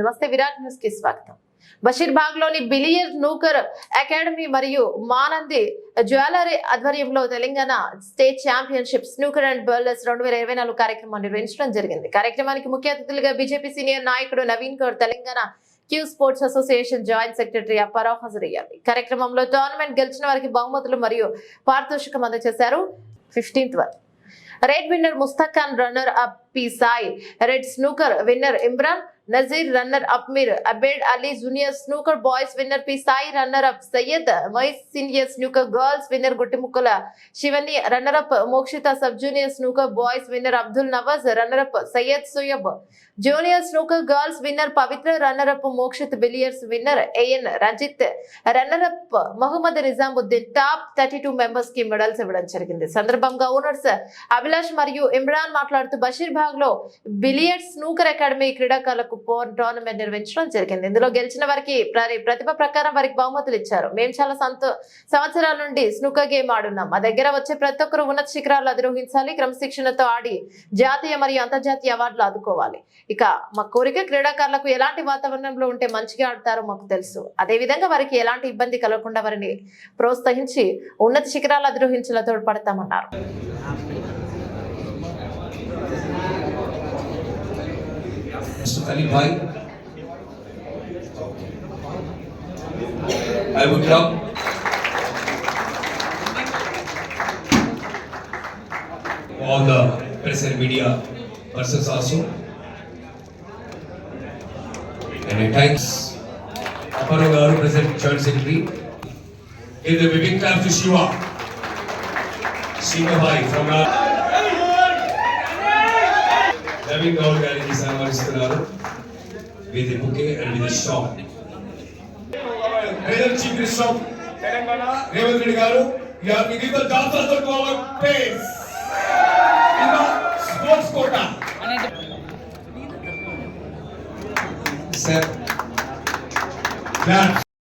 నమస్తే విరాట్ న్యూస్కి స్వాగతం. బషీర్బాగ్లోని బిలియర్ నూకర్ అకాడమీ మరియు మానంది జ్యువెలరీ ఆధ్వర్యంలో Telangana state championship snooker and billiards రెండు వేల ఇరవై నాలుగు కార్యక్రమం నిర్వహించడం జరిగింది. కార్యక్రమానికి ముఖ్య అతిథులుగా బీజేపీ సీనియర్ నాయకుడు Naveen Kaur Telangana cue sports association joint secretary Apparao హాజరయ్యారు. కార్యక్రమంలో టోర్నమెంట్ గెలిచిన వారికి బహుమతులు మరియు పారితోషికం అందజేశారు. ఫిఫ్టీన్త్ వరకు. Red winner Mustakhan runner up P Sai red snooker winner Imran Nazir runner up Mir Abed Ali junior snooker boys winner P Sai runner up Syed Moiz senior snooker girls winner Guttimukkala Shivani runner up Mokshitha sub junior snooker boys winner Abdul Nawaz runner up Syed Suyab junior snooker girls winner Pavitra runner up Mokshith billiards winner A N Ranjith runner up Mohammed Nizamuddin top thirty two మెంబర్స్కి medals ఇవ్వడం జరిగింది. సందర్భంగా owners Abhilash మరియు ఇమ్రాన్ మాట్లాడుతూ బషీర్ బాగ్లో billiard snooker academy క్రీడాకారులకు tournament నిర్వహించడం జరిగింది. ఇందులో గెలిచిన వారికి ప్రతిభ ప్రకారం వారికి బహుమతులు ఇచ్చారు. మేము చాలా సంతో సంవత్సరాల నుండి స్నూకర్ గేమ్ ఆడున్నాం. మా దగ్గర వచ్చే ప్రతి ఒక్కరు ఉన్నత శిఖరాలు అధిరోహించాలి క్రమశిక్షణతో ఆడి జాతీయ మరియు అంతర్జాతీయ అవార్డులు అందుకోవాలి ఇక మా కోరిక క్రీడాకారులకు ఎలాంటి వాతావరణంలో ఉంటే మంచిగా ఆడతారో మాకు తెలుసు. అదే విధంగా వారికి ఎలాంటి ఇబ్బంది కలగకుండా వారిని ప్రోత్సహించి ఉన్నత శిఖరాలు అధిరోహించేలా తోడ్పడతామన్నారు. Mr. Ali Bhai. I would love. All the press and media persons also. And at times, Aparo Garu, President Joint Secretary. Give the to Shiva. Shiva Bhai from our. Naveen Goud గారికి సన్మానిస్తున్నారు. With bouquet and with shop present chief minister Telangana Revanth Reddy garu you have give the in the sports quota. Sir.